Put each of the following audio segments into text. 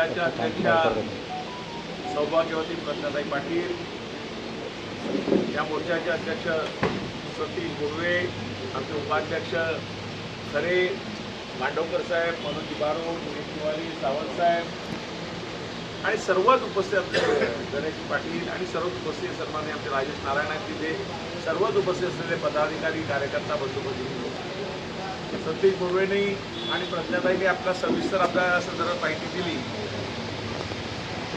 मंडळाच्या अध्यक्षा सौभाग्यवती प्रज्ञाताई पाटील या मोर्चाचे अध्यक्ष सतीश गुरवे आमचे उपाध्यक्ष खरे मांडवकर साहेब मनोजी बारो दिलीप तिवारी सावंत साहेब आणि सर्वच उपस्थित आपले गणेश पाटील आणि सर्वच उपस्थित सन्माननीय आमचे राजेश नारायण आहेत तिथे. सर्वच उपस्थित असलेले पदाधिकारी कार्यकर्ता बंधुपती सतीश गुरवेनी आणि प्रज्ञाताईने आपला सविस्तर आपल्या संदर्भात माहिती दिली.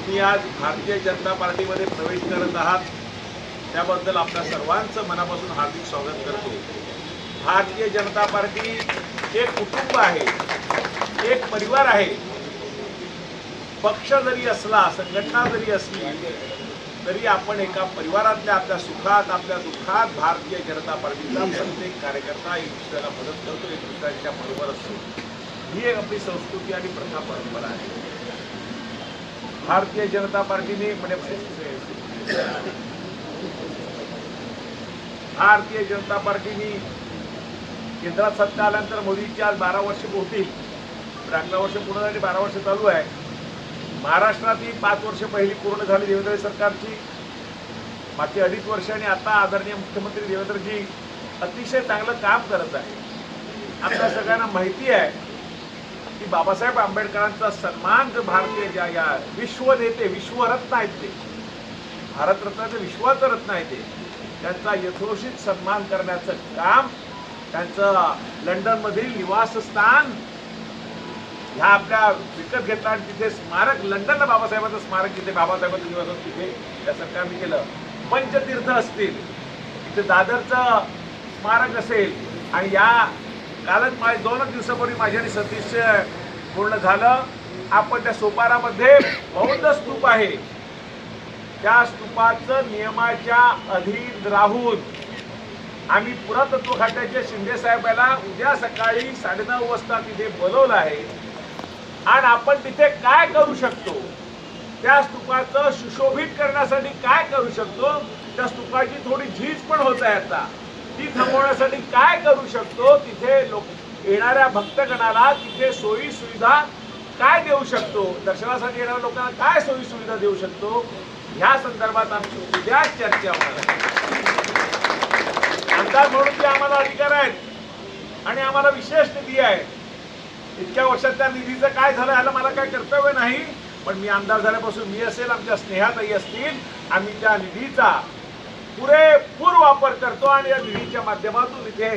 तुम्ही आज भारतीय जनता पार्टीमध्ये प्रवेश करत आहात. त्याबद्दल आपल्या सर्वांचं मनापासून हार्दिक स्वागत करतो. भारतीय जनता पार्टी एक कुटुंब आहे. एक परिवार आहे. पक्ष जरी असला संघटना जरी असली तरी आपण एका परिवारातल्या आपल्या सुखात आपल्या दुःखात भारतीय जनता पार्टीचा प्रत्येक कार्यकर्ता एक दुसऱ्याला मदत करतो एक दुसऱ्याच्या बरोबर असतो. ही एक आपली संस्कृती आणि प्रथा परंपरा आहे. भारतीय जनता पार्टीने म्हणजे भारतीय जनता पार्टीने केंद्रात सत्ता आल्यानंतर मोदीची आज बारा वर्ष होतील तर अकरा वर्ष पूर्ण झाली बारा वर्ष चालू आहे. महाराष्ट्रात ही पाच वर्ष पहिली पूर्ण झाली देवेंद्र सरकारची. मागची अडीच वर्ष आणि आता आदरणीय मुख्यमंत्री देवेंद्रजी अतिशय चांगलं काम करत आहे आपल्या सगळ्यांना माहिती आहे की बाबासाहेब आंबेडकरांचा सन्मान जर भारतीय ज्या या विश्व नेते विश्वरत्न आहेत ते. भारतरत्नाचे विश्वाचं रत्न आहे ते. त्यांचा यथोषित सन्मान करण्याचं काम त्यांचं लंडनमधील निवासस्थान ह्या आपल्या विकत घेतला आणि तिथे स्मारक लंडनला बाबासाहेबांचं स्मारक जिथे बाबासाहेबांचं निवास तिथे त्या सरकारने केलं. पंचतीर्थ असतील. तिथे दादरचं स्मारक असेल आणि या कालच माझ्या दोनच दिवसापूर्वी माझ्या आणि सतीश पूर्ण झालं. आपण त्या सोपारामध्ये बौद्ध स्तूप आहे. त्या स्तूपाचं नियमाच्या अधीन राहून आम्ही पुरातत्व खात्याच्या शिंदे साहेबाला उद्या सकाळी साडेनऊ वाजता तिथे बोलवलं आहे. आणि आपण तिथे काय करू शकतो? त्या स्तूपाचं सुशोभित करण्यासाठी काय करू शकतो? त्या स्तूपाची थोडी झीज पण होत आहे आता. ती थांबवण्यासाठी काय करू शकतो? तिथे लोक येणाऱ्या भक्तगणाला तिथे सोयी सुविधा काय देऊ शकतो? दर्शनासाठी येणाऱ्या लोकांना काय सोयी सुविधा देऊ शकतो? ह्या संदर्भात आमची उद्या चर्चा होणार आहे. आमदार म्हणून ते आम्हाला अधिकार आहेत आणि आम्हाला विशेष निधी आहे इतक्या वर्षात त्या निधीचं काय झालं याला मला काय कर्तव्य नाही पण मी आमदार झाल्यापासून मी असेल आमच्या स्नेहाताई असतील आम्ही त्या निधीचा पुरेपूर वापर करतो आणि या निधीच्या माध्यमातून इथे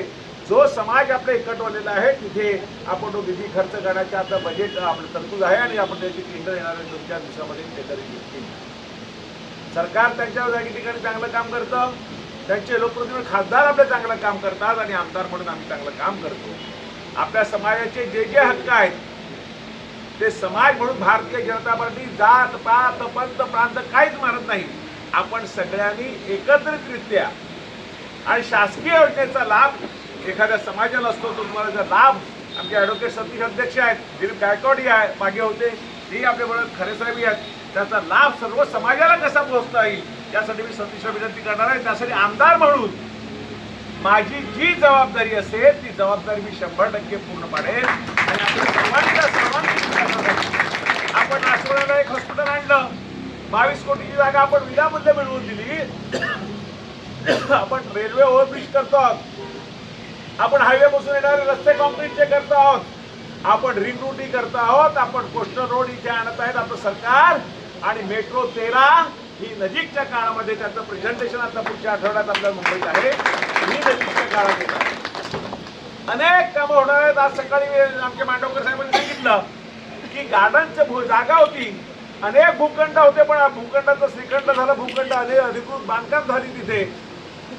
जो समाज आपला एकटवलेला आहे तिथे आपण तो निधी खर्च करण्याचे आता बजेट आपलं तरतूद आहे आणि आपण त्याची केंद्र येणाऱ्या दोन चार दिवसामध्ये टेंडर घेतली सरकार त्यांच्या जागी ठिकाणी चांगलं काम करतं. त्यांचे लोकप्रतिनिधी खासदार आपलं चांगलं काम करतात आणि आमदार म्हणून आम्ही चांगलं काम करतो. आपल्या समाजाचे जे जे हक्क आहेत ते समाज म्हणून भारतीय जनता पार्टी जात पात पंत प्रांत काहीच मानत नाही. आपण सगळ्यांनी एकत्रितरित्या आणि शासकीय योजनेचा लाभ एखाद्या समाजाला असतो तो तुम्हाला जर लाभ आमचे ॲडव्होकेट सतीश अध्यक्ष आहेत दिलीप गायकवाडी आहे मागे होते तेही आपल्याबरोबर खरे आहेत त्याचा लाभ सर्व समाजाला कसा पोहोचता येईल यासाठी मी सतीशला विनंती करणार आहे. त्यासाठी आमदार म्हणून माझी जी जबाबदारी असेल ती जबाबदारी मी शंभर टक्के पूर्ण पाडेल. आणि आपल्या सर्वांच्या सर्वांनी आपण नागपुराला एक हॉस्पिटल आणलं. बावीस कोटीची जागा आपण विनामूल्य मिळवून दिली. आपण रेल्वे ओव्हरब्रिज करतो आहोत. आपण हायवे पासून येणारे रस्ते कॉन्क्रीटचे करतो आहोत. आपण रिंग रुटी करतो आहोत. आपण कोस्टल रोड इथे आणत आहेत आपलं सरकार. आणि मेट्रो तेरा ही नजीकच्या काळामध्ये त्याचं प्रेझेंटेशन आता पुढच्या आठवड्यात आपल्या मुंबईत आहे. ही नजीकच्या काळात अनेक कामं होणार आहेत. आज सकाळी आमचे मांडवकर साहेबांनी सांगितलं की गार्डनचं जागा होती. अनेक भूखंड होते पण हा भूखंडाचं श्रीखंड झालं. भूखंड अनेक अधिकृत बांधकाम झाली तिथे.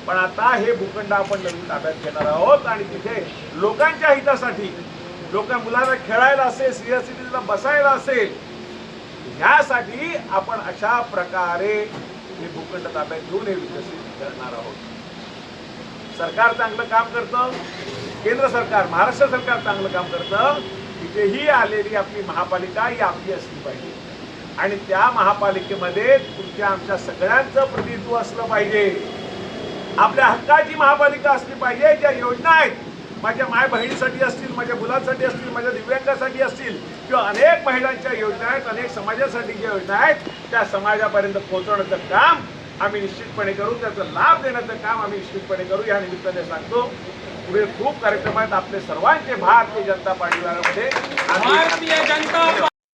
पण आता हे भूखंड आपण नवीन ताब्यात घेणार आहोत आणि तिथे लोकांच्या हितासाठी लोक मुलांना खेळायला असेल सिनियर सिटीजला बसायला असेल ह्यासाठी आपण अशा प्रकारे हे भूखंड ताब्यात घेऊन हे विकसित करणार आहोत. सरकार चांगलं काम करतं. केंद्र सरकार महाराष्ट्र सरकार चांगलं काम करतं. तिथेही आलेली आपली महापालिका ही आपली असली पाहिजे. आणि त्या महापालिकेमध्ये तुमच्या आमच्या सगळ्यांचं प्रतिनिधित्व असलं पाहिजे. आपल्या हक्काची महापालिका असली पाहिजे ज्या योजना आहेत माझ्या माय बहिणीसाठी असतील माझ्या मुलांसाठी असतील माझ्या दिव्यांगासाठी असतील किंवा अनेक महिलांच्या योजना आहेत अनेक समाजासाठी ज्या योजना आहेत त्या समाजापर्यंत पोहोचवण्याचं काम आम्ही निश्चितपणे करू त्याचा लाभ देण्याचं काम आम्ही निश्चितपणे करू या निमित्ताने सांगतो. पुढे खूप कार्यक्रम आहेत आपले सर्वांचे भारतीय जनता पार्टीमध्ये भारतीय जनता